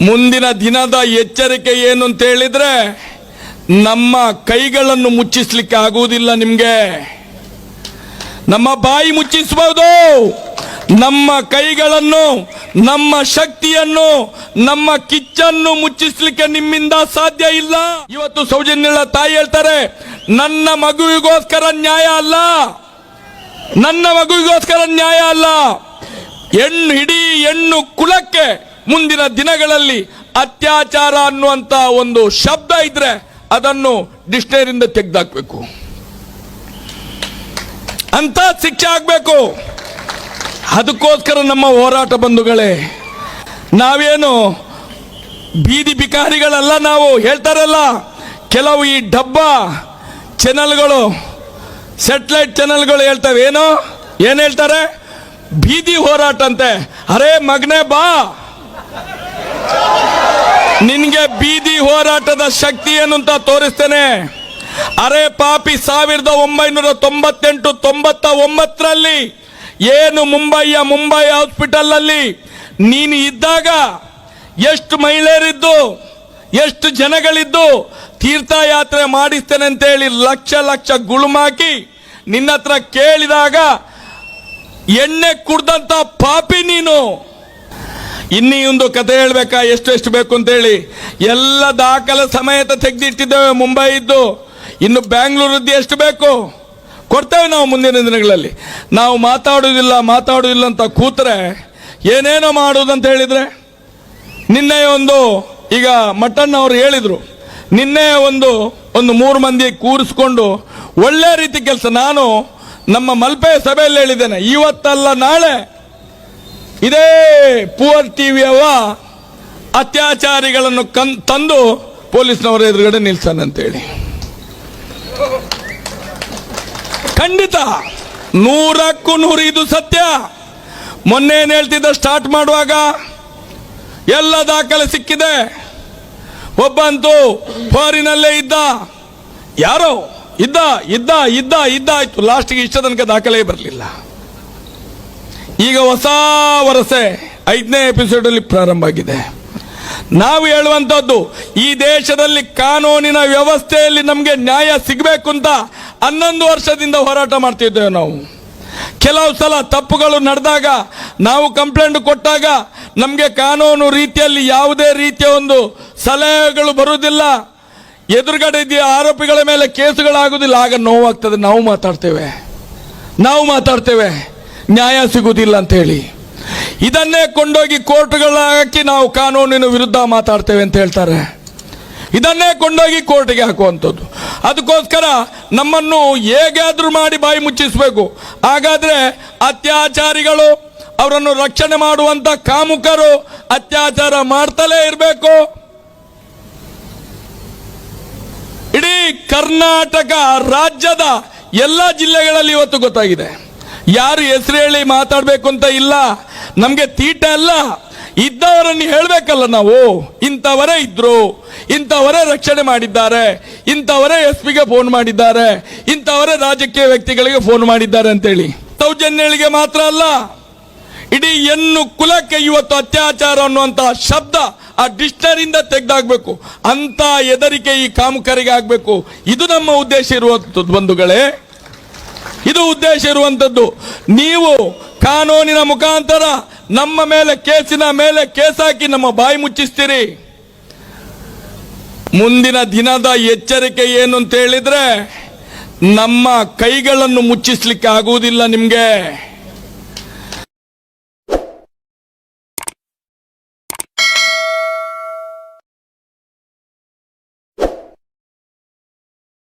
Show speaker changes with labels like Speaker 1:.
Speaker 1: ಮುಂದಿನ ದಿನದ ಎಚ್ಚರಿಕೆ ಏನು ಅಂತ ಹೇಳಿದ್ರೆ, ನಮ್ಮ ಕೈಗಳನ್ನು ಮುಚ್ಚಿಸ್ಲಿಕ್ಕೆ ಆಗುವುದಿಲ್ಲ ನಿಮಗೆ. ನಮ್ಮ ಬಾಯಿ ಮುಚ್ಚಿಸಬಹುದು ನಮ್ಮ ಕೈಗಳನ್ನು, ನಮ್ಮ ಶಕ್ತಿಯನ್ನು, ನಮ್ಮ ಕಿಚ್ಚನ್ನು ಮುಚ್ಚಿಸ್ಲಿಕ್ಕೆ ನಿಮ್ಮಿಂದ ಸಾಧ್ಯ ಇಲ್ಲ. ಇವತ್ತು ಸೌಜನ್ಯಳ ತಾಯಿ ಹೇಳ್ತಾರೆ, ನನ್ನ ಮಗುವಿಗೋಸ್ಕರ ನ್ಯಾಯ ಅಲ್ಲ. ನನ್ನ ಮಗುವಿಗೋಸ್ಕರ ನ್ಯಾಯ ಅಲ್ಲ. ಹೆಣ್ಣು ಇಡೀ ಹೆಣ್ಣು ಕುಲಕ್ಕೆ ಮುಂದಿನ ದಿನಗಳಲ್ಲಿ ಅತ್ಯಾಚಾರ ಅನ್ನುವಂತ ಒಂದು ಶಬ್ದ ಇದ್ರೆ ಅದನ್ನು ಡಿಕ್ಷನರಿಯಿಂದ ತೆಗೆದಾಕ್ಬೇಕು. ಅಂತ ಶಿಕ್ಷೆ ಆಗಬೇಕು. ಅದಕ್ಕೋಸ್ಕರ ನಮ್ಮ ಹೋರಾಟ ಬಂಧುಗಳೇ, ನಾವೇನು ಬೀದಿ ಬಿಕಾರಿಗಳೆಲ್ಲ ನಾವು ಹೇಳ್ತಾರಲ್ಲ, ಕೆಲವು ಈ ಡಬ್ಬ ಚಾನಲ್ಗಳು ಸೆಟ್ಲೈಟ್ ಚಾನಲ್ಗಳು ಹೇಳ್ತವೆ ಏನು ಏನ್ ಹೇಳ್ತಾರೆ? ಬೀದಿ ಹೋರಾಟ ಅಂತೆ ಅರೇ ಮಗನೇ ಬಾ. ನಿನ್ಗೆ ಬೀದಿ ಹೋರಾಟದ ಶಕ್ತಿ ಏನು ಅಂತ ತೋರಿಸ್ತೇನೆ. ಅರೆ ಪಾಪಿ ಸಾವಿರದ ಒಂಬೈನೂರ ತೊಂಬತ್ತೆಂಟು ತೊಂಬತ್ತ ಒಂಬತ್ತರಲ್ಲಿ ಏನು ಮುಂಬೈಯ ಮುಂಬೈ ಹಾಸ್ಪಿಟಲ್ ಅಲ್ಲಿ ನೀನು ಇದ್ದಾಗ ಎಷ್ಟು ಮಹಿಳೆಯರಿದ್ದು, ಎಷ್ಟು ಜನಗಳಿದ್ದು ತೀರ್ಥಯಾತ್ರೆ ಮಾಡಿಸ್ತೇನೆ ಅಂತ ಹೇಳಿ ಲಕ್ಷ ಲಕ್ಷ ಗುಳುಮಾಕಿ ನಿನ್ನ ಹತ್ರ ಕೇಳಿದಾಗ ಎಣ್ಣೆ ಕುಡ್ದಂತ ಪಾಪಿ ನೀನು. ಇನ್ನೀ ಒಂದು ಕತೆ ಹೇಳ್ಬೇಕಾ? ಎಷ್ಟು ಎಷ್ಟು ಬೇಕು ಅಂತ ಹೇಳಿ ಎಲ್ಲ ದಾಖಲೆ ಸಮೇತ ತೆಗೆದಿಟ್ಟಿದ್ದೇವೆ, ಮುಂಬೈ ಇದ್ದು. ಇನ್ನು ಬ್ಯಾಂಗ್ಳೂರದ್ದು ಎಷ್ಟು ಬೇಕು? ಕೊಡ್ತೇವೆ ನಾವು ಮುಂದಿನ ದಿನಗಳಲ್ಲಿ. ನಾವು ಮಾತಾಡುವುದಿಲ್ಲ ಮಾತಾಡುವುದಿಲ್ಲ ಅಂತ ಕೂತ್ರೆ ಏನೇನೋ ಮಾಡುವುದಂತ ಹೇಳಿದರೆ, ನಿನ್ನೆ ಒಂದು, ಈಗ ಮಟನ್ ಅವರು ಹೇಳಿದರು, ನಿನ್ನೆ ಒಂದು ಒಂದು ಮೂರು ಮಂದಿ ಕೂರಿಸ್ಕೊಂಡು ಒಳ್ಳೆ ರೀತಿ ಕೆಲಸ. ನಾನು ನಮ್ಮ ಮಲ್ಪೆ ಸಭೆಯಲ್ಲಿ ಹೇಳಿದ್ದೇನೆ, ಇವತ್ತಲ್ಲ ನಾಳೆ ಇದೇ ಪುವರ್ ಟಿವಿಯವ ಅತ್ಯಾಚಾರಿಗಳನ್ನು ಕನ್ ತಂದು ಪೊಲೀಸ್ನವರ ಎದುರುಗಡೆ ನಿಲ್ಸಾನೆ ಅಂತೇಳಿ. ಖಂಡಿತ ನೂರಕ್ಕೂ ನೂರು ಇದು ಸತ್ಯ. ಮೊನ್ನೆ ಏನು ಹೇಳ್ತಿದ್ದ ಸ್ಟಾರ್ಟ್ ಮಾಡುವಾಗ? ಎಲ್ಲ ದಾಖಲೆ ಸಿಕ್ಕಿದೆ. ಒಬ್ಬಂತೂ ಫೋರಿನಲ್ಲೇ ಇದ್ದ. ಯಾರೋ? ಇದ್ದ ಇದ್ದ ಇದ್ದ ಇದ್ದ, ಆಯ್ತು. ಲಾಸ್ಟಿಗೆ ಇಷ್ಟ ತನಕ ದಾಖಲೆ ಬರಲಿಲ್ಲ. ಈಗ ಹೊಸ ವರಸೆ ಐದನೇ ಎಪಿಸೋಡ್ ಅಲ್ಲಿ ಪ್ರಾರಂಭ ಆಗಿದೆ. ನಾವು ಹೇಳುವಂತದ್ದು ಈ ದೇಶದಲ್ಲಿ ಕಾನೂನಿನ ವ್ಯವಸ್ಥೆಯಲ್ಲಿ ನಮಗೆ ನ್ಯಾಯ ಸಿಗಬೇಕು ಅಂತ ಹನ್ನೊಂದು ವರ್ಷದಿಂದ ಹೋರಾಟ ಮಾಡ್ತಿದ್ದೇವೆ ನಾವು. ಕೆಲವು ಸಲ ತಪ್ಪುಗಳು ನಡೆದಾಗ, ನಾವು ಕಂಪ್ಲೇಂಟ್ ಕೊಟ್ಟಾಗ ನಮಗೆ ಕಾನೂನು ರೀತಿಯಲ್ಲಿ ಯಾವುದೇ ರೀತಿಯ ಒಂದು ಸಲಹೆಗಳು ಬರುವುದಿಲ್ಲ. ಎದುರುಗಡೆ ಇದೆಯ ಆರೋಪಿಗಳ ಮೇಲೆ ಕೇಸುಗಳಾಗುವುದಿಲ್ಲ. ಆಗ ನೋವಾಗ್ತದೆ. ನಾವು ಮಾತಾಡ್ತೇವೆ. ನಾವು ಮಾತಾಡ್ತೇವೆ. ನ್ಯಾಯ ಸಿಗುವುದಿಲ್ಲ ಅಂತ ಹೇಳಿ. ಇದನ್ನೇ ಕೊಂಡೋಗಿ ಕೋರ್ಟ್ಗಳ ಹಾಕಿ ನಾವು ಕಾನೂನಿನ ವಿರುದ್ಧ ಮಾತಾಡ್ತೇವೆ ಅಂತ ಹೇಳ್ತಾರೆ. ಇದನ್ನೇ ಕೊಂಡೋಗಿ ಕೋರ್ಟ್ಗೆ ಹಾಕುವಂಥದ್ದು. ಅದಕ್ಕೋಸ್ಕರ ನಮ್ಮನ್ನು ಹೇಗಾದರೂ ಮಾಡಿ ಬಾಯಿ ಮುಚ್ಚಿಸಬೇಕು. ಹಾಗಾದರೆ ಅತ್ಯಾಚಾರಿಗಳು ಅವರನ್ನು ರಕ್ಷಣೆ ಮಾಡುವಂಥ ಕಾಮುಕರು ಅತ್ಯಾಚಾರ ಮಾಡ್ತಲೇ ಇರಬೇಕು. ಇಡೀ ಕರ್ನಾಟಕ ರಾಜ್ಯದ ಎಲ್ಲ ಜಿಲ್ಲೆಗಳಲ್ಲಿ ಇವತ್ತು ಗೊತ್ತಾಗಿದೆ. ಯಾರು ಹೆಸರು ಹೇಳಿ ಮಾತಾಡಬೇಕು ಅಂತ ಇಲ್ಲ. ನಮಗೆ ತೀಟ ಅಲ್ಲ. ಇದ್ದವರನ್ನು ಹೇಳಬೇಕಲ್ಲ ನಾವು. ಇಂಥವರೇ ಇದ್ರು. ಇಂಥವರೇ ರಕ್ಷಣೆ ಮಾಡಿದ್ದಾರೆ. ಇಂಥವರೇ ಎಸ್ ಪಿಗೆ ಫೋನ್ ಮಾಡಿದ್ದಾರೆ. ಇಂಥವರೇ ರಾಜಕೀಯ ವ್ಯಕ್ತಿಗಳಿಗೆ ಫೋನ್ ಮಾಡಿದ್ದಾರೆ ಅಂತೇಳಿ. ಸೌಜನ್ಯಗಳಿಗೆ ಮಾತ್ರ ಅಲ್ಲ. ಇಡೀ ಹೆಣ್ಣು ಕುಲಕ್ಕೆ ಇವತ್ತು ಅತ್ಯಾಚಾರ ಅನ್ನುವಂತಹ ಶಬ್ದ ಆ ಡಿಕ್ಷನರಿಯಿಂದ ತೆಗೆದಾಗಬೇಕು. ಅಂತ ಹೆದರಿಕೆ ಈ ಕಾಮುಕರಿಗೆ ಆಗಬೇಕು. ಇದು ನಮ್ಮ ಉದ್ದೇಶ ಇರುವಂಥದ್ದು ಬಂಧುಗಳೇ. ಇದು ಉದ್ದೇಶ ಇರುವಂತದ್ದು. ನೀವು ಕಾನೂನಿನ ಮುಖಾಂತರ ನಮ್ಮ ಮೇಲೆ ಕೇಸಿನ ಮೇಲೆ ಕೇಸ್ ಹಾಕಿ ನಮ್ಮ ಬಾಯಿ ಮುಚ್ಚಿಸ್ತೀರಿ. ಮುಂದಿನ ದಿನದ ಎಚ್ಚರಿಕೆ ಏನು ಅಂತ ಹೇಳಿದ್ರೆ ನಮ್ಮ ಕೈಗಳನ್ನು ಮುಚ್ಚಿಸ್ಲಿಕ್ಕೆ ಆಗುವುದಿಲ್ಲ ನಿಮ್ಗೆ.